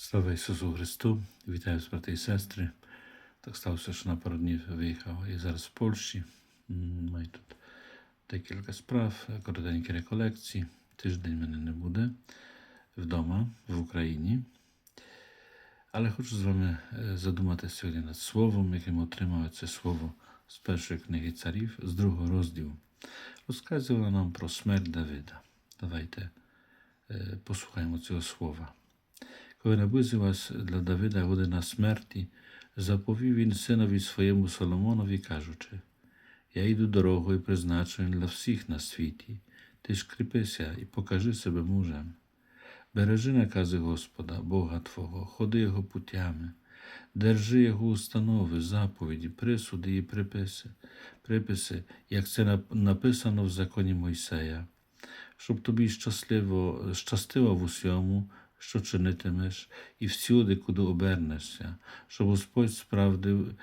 Слава Ісусу Христу! Вітаю брати і сестри. Так сталося, що на пару днів виїхав і зараз в Польщі. Маю тут декілька справ, коротенькі реколекції. Тиждень мене не буде вдома в Україні. Але хочу з вами е, задуматися сьогодні над словом, яким отримав це слово з першої книги царів, з другого розділу. Розказувала нам про смерть Давида. Давайте е, послухаємо цього слова. Коли наблизилась для Давида година смерті, заповів він синові своєму Соломонові, кажучи: Я йду дорогою, призначеною для всіх на світі. Ти ж кріпися і покажи себе мужем. Бережи накази Господа, Бога Твого, ходи Його путями, держи Його установи, заповіді, присуди і приписи, приписи, як це написано в законі Мойсея, щоб тобі щасливо, щастило в усьому, що чинитимеш, і всюди, куди обернешся, щоб Господь справдив,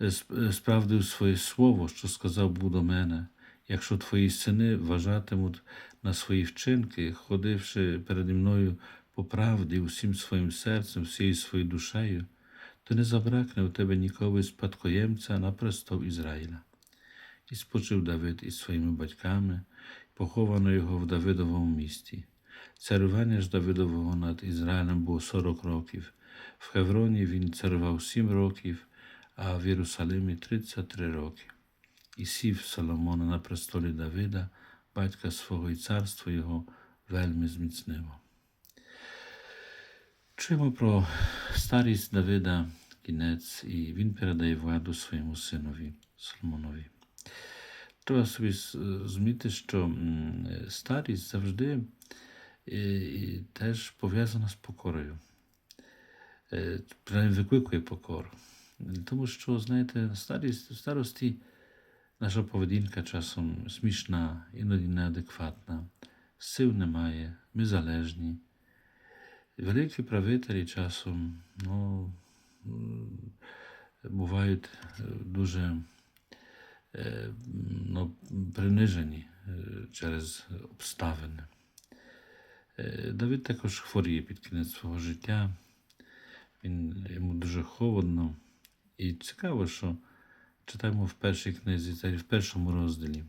е, е, справдив своє слово, що сказав був до мене. Якщо твої сини вважатимуть на свої вчинки, ходивши переді мною по правді усім своїм серцем, всією своєю душею, то не забракне у тебе ніколи спадкоємця на престол Ізраїля. І спочив Давид із своїми батьками, поховано його в Давидовому місті. Царювання ж Давидового над Ізраїлем було 40 років. В Хевроні він царював 7 років, а в Єрусалимі 33 роки. І сів Соломона на престолі Давида, батька свого і царство його вельми зміцнило. Чуємо про старість Давида, кінець, і він передає владу своєму синові Соломонові. Треба собі зрозуміти, що старість завжди і теж пов'язана з покорою. Е, Принаймні викликує покору. Тому що, знаєте, в старості наша поведінка часом смішна, іноді неадекватна, сил немає, ми залежні. Великі правителі часом ну, бувають е, дуже е, ну, принижені через обставини. Е, Давид також хворіє під кінець свого життя. Він йому дуже холодно. І цікаво, що читаємо в першій книзі, в першому розділі.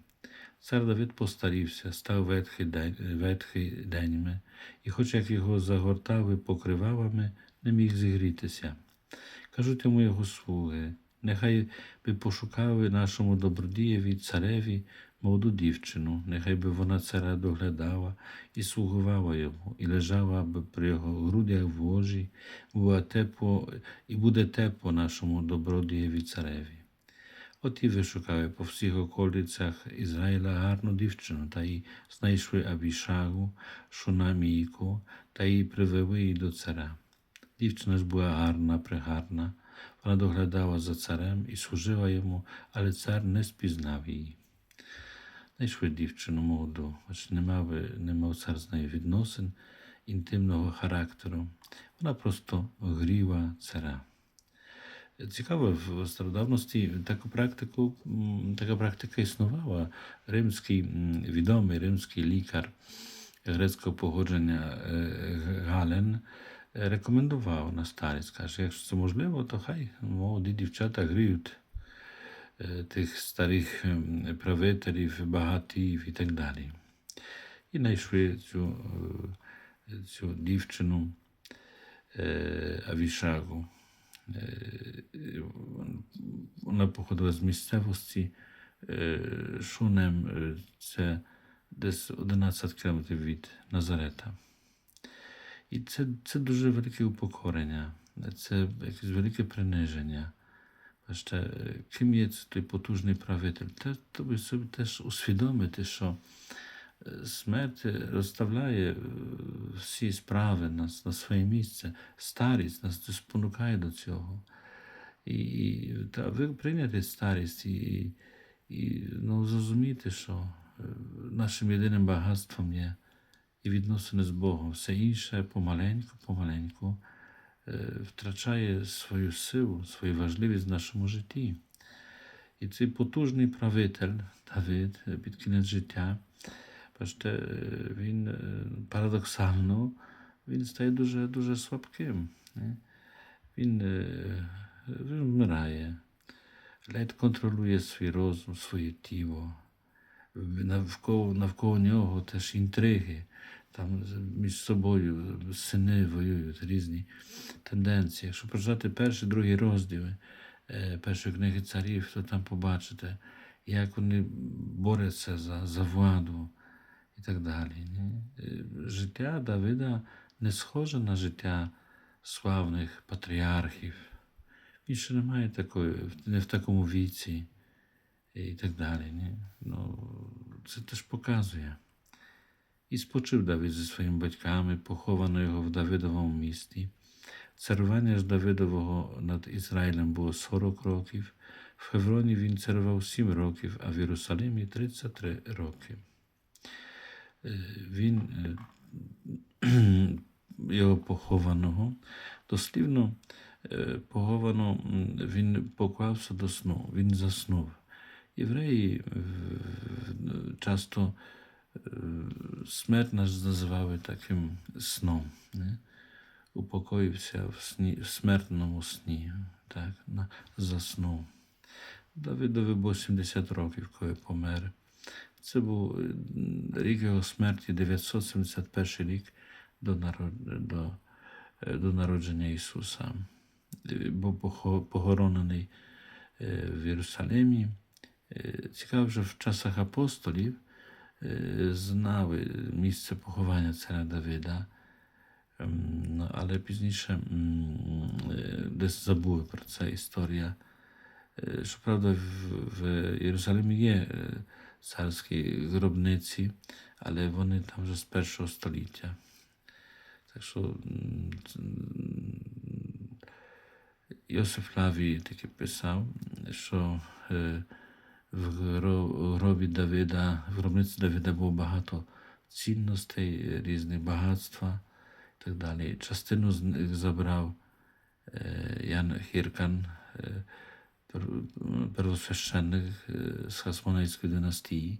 Цар Давид постарівся, став ветхий деньми, і, хоч як його загортали покривалами, не міг зігрітися. Кажуть йому його слуги, нехай би пошукали нашому добродієві цареві молоду дівчину, нехай би вона царя доглядала і слугувала йому, і лежала би при його грудях в ложі, була тепло, і буде тепло нашому добродієві цареві. От і вишукали по всіх околицях Ізраїля гарну дівчину, та й знайшли Абішагу, Шунамійку, та й привели її до царя. Дівчина ж була гарна, пригарна, вона доглядала за царем і служила йому, але цар не спізнав її. Знайшли дівчину молоду, хоч не мав, не мав цар з нею відносин інтимного характеру. Вона просто гріла царя. Цікаво, в стародавності таку практику, така практика існувала. Римський відомий римський лікар грецького походження е, Гален рекомендував на старість. Каже, якщо це можливо, то хай молоді дівчата гріють е, тих старих ем, правителів, багатів і так далі. І знайшли цю, е, цю дівчину е, Авішагу. Е, Вона походила з місцевості е, Шунем, е, це десь 11 кілометрів від Назарета. І це, це дуже велике упокорення, це якесь велике приниження. Бачите, е, ким є той потужний правитель? Те, то ви собі теж усвідомити, що смерть розставляє всі справи на, на своє місце. Старість нас спонукає до цього. І, та, ви прийняти старість і, і ну, зрозуміти, що нашим єдиним багатством є і відносини з Богом. Все інше помаленьку, помаленьку втрачає свою силу, свою важливість в нашому житті. І цей потужний правитель Давид е, під кінець життя, бачите, е, він е, парадоксально він стає дуже, дуже слабким. Він, е, він вмирає, ледь контролює свій розум, своє тіло. Навколо, навколо нього теж інтриги. Там між собою сини воюють різні тенденції. Якщо прочитати перший, другий розділи е, першої книги царів, то там побачите, як вони борються за, за владу і так далі. Е, Життя Давида не схоже на життя славних патріархів. Він ще не має такої, не в такому віці і так далі. Ну, це теж показує. І спочив Давид зі своїми батьками, поховано його в Давидовому місті. Царування ж Давидового над Ізраїлем було 40 років. В Хевроні він царював 7 років, а в Єрусалимі 33 роки. Він його похованого, дослівно поховано, він поклався до сну, він заснув. Євреї часто смерть нас називали таким сном. Не? Упокоївся в, сні, в смертному сні, так, на, заснув. Давидові було 70 років, коли помер. Це був е, рік його смерті, 971 рік до, до, е, до народження Ісуса. Е, Був похоронений е, в Єрусалимі. Е, Цікаво, що в часах апостолів е, знали місце поховання царя Давида, Ем, ну, але пізніше м, е, десь забули про це історія. Е, Щоправда, в, в Єрусалимі є е, царські гробниці, але вони там вже з першого століття. Так що м, ц- м, Йосиф Лавій таки писав, що е, в гро- гробі Давида, в гробниці Давида було багато цінностей, різних багатства і так далі. Частину з них забрав е, Ян Хіркан, е, первосвященник е, з Хасмонейської династії,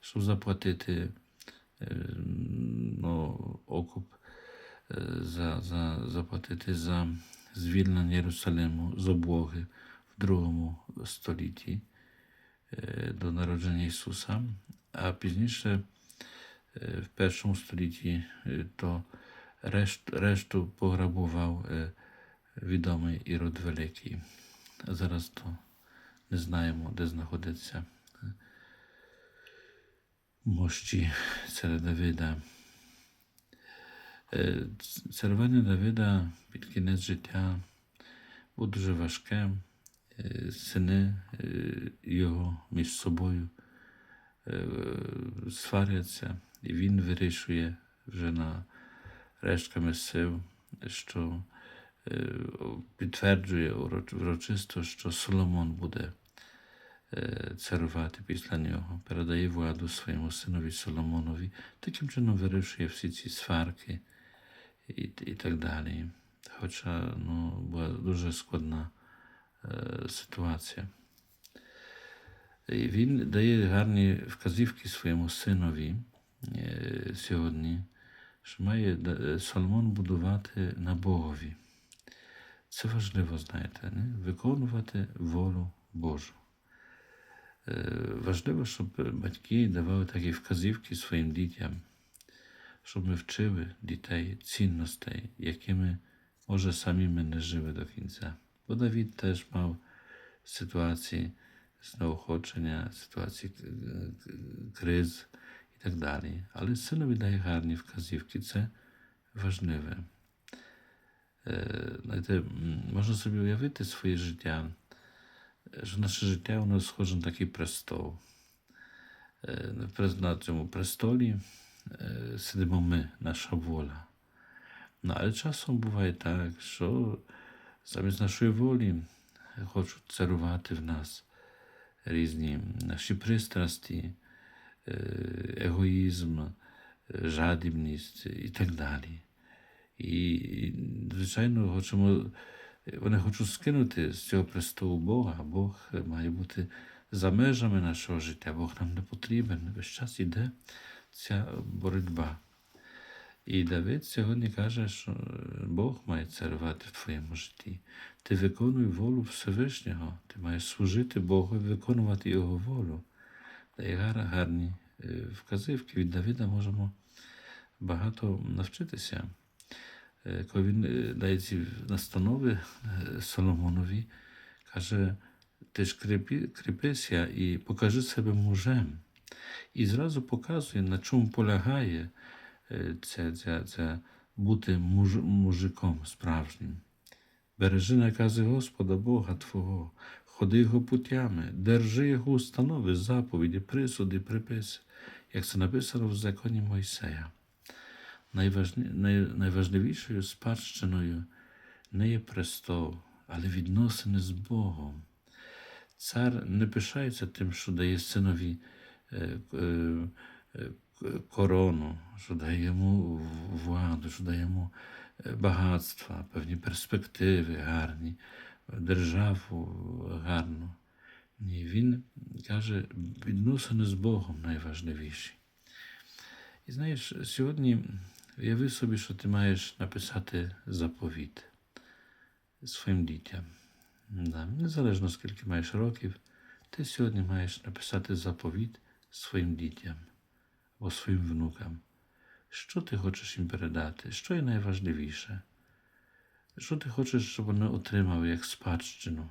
щоб заплатити ну, окуп, за, за, заплатити за звільнення Єрусалиму з облоги в другому столітті е, до народження Ісуса, а пізніше е, в першому столітті е, то решт, решту пограбував е, відомий Ірод Великий. А зараз то не знаємо, де знаходиться е, мощі царя Давида. Е, ц- Царювання Давида під кінець життя було дуже важке. Сини е, його між собою е, сваряться, і він вирішує вже на рештками сил, що е, підтверджує уроч- урочисто, що Соломон буде царювати після нього, передає владу своєму синові Соломонові, таким чином вирішує всі ці сварки і, і так далі. Хоча ну, була дуже складна ситуація. І він дає гарні вказівки своєму синові е, сьогодні, що має да- Соломон будувати на Богові. Це важливо, знаєте, не? виконувати волю Божу. Е, Важливо, щоб батьки давали такі вказівки своїм дітям, щоб ми вчили дітей цінностей, якими, може, самі ми не жили до кінця. Бо Давід теж мав ситуації знеохочення, ситуації к- к- криз і так далі. Але синові дає гарні вказівки, це важливе. Е, Знаєте, м, можна собі уявити своє життя, е, що наше життя воно схоже на такий престол. Е, на прес- На цьому престолі е, сидимо ми, наша воля. Ну, але часом буває так, що замість нашої волі хочуть царувати в нас різні наші пристрасті, е, егоїзм, е, жадібність і так далі. І, звичайно, хочемо, вони хочуть скинути з цього престолу Бога. Бог має бути за межами нашого життя. Бог нам не потрібен. Весь час іде ця боротьба. І Давид сьогодні каже, що е, Бог має царювати в твоєму житті. Ти виконуй волю Всевишнього, ти маєш служити Богу і виконувати Його волю. Дає гар- гарні е, вказівки. Від Давида можемо багато навчитися. Е, Коли він дає ці настанови Соломонові, каже, ти ж кріпися і покажи себе мужем. І зразу показує, на чому полягає це, це, це бути муж, мужиком справжнім. Бережи накази Господа Бога Твого, ходи Його путями, держи Його установи, заповіді, присуди, приписи, як це написано в законі Мойсея. Найважливішою спадщиною не є престол, але відносини з Богом. Цар не пишається тим, що дає синові е, е, е, корону, що дає йому владу, що дає йому е, багатства, певні перспективи гарні, державу гарну. Ні, він каже, відносини з Богом найважливіші. І знаєш, сьогодні уяви собі, що ти маєш написати заповіт своїм дітям. Да. Незалежно скільки маєш років, ти сьогодні маєш написати заповіт своїм дітям або своїм внукам. Що ти хочеш їм передати? Що є найважливіше? Що ти хочеш, щоб вони отримали як спадщину?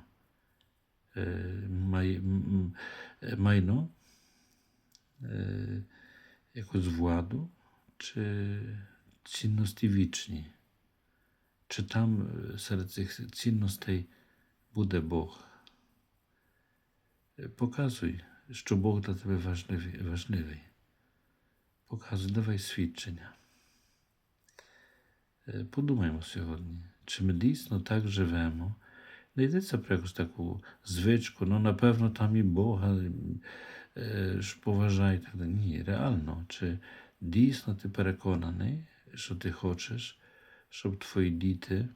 Е, май, м- м- майно, е, якусь владу, чи цінності вічні? Чи там е, серед цих цінностей буде Бог? Е, Показуй, що Бог для тебе важливий. важливий. Показуй, давай свідчення. Е, Подумаймо сьогодні, чи ми дійсно так живемо. Не йдеться про якусь таку звичку, ну напевно там і Бога е, ж поважай. так. Ні, реально, чи дійсно ти переконаний, що ти хочеш, щоб твої діти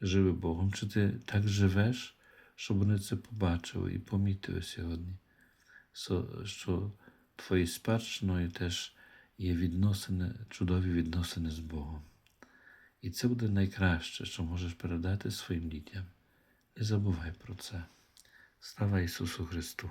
жили Богом, чи ти так живеш, щоб вони це побачили і помітили сьогодні, що твоєю спадщиною теж є відносини, чудові відносини з Богом. І це буде найкраще, що можеш передати своїм дітям. Не забувай про це. Слава Ісусу Христу!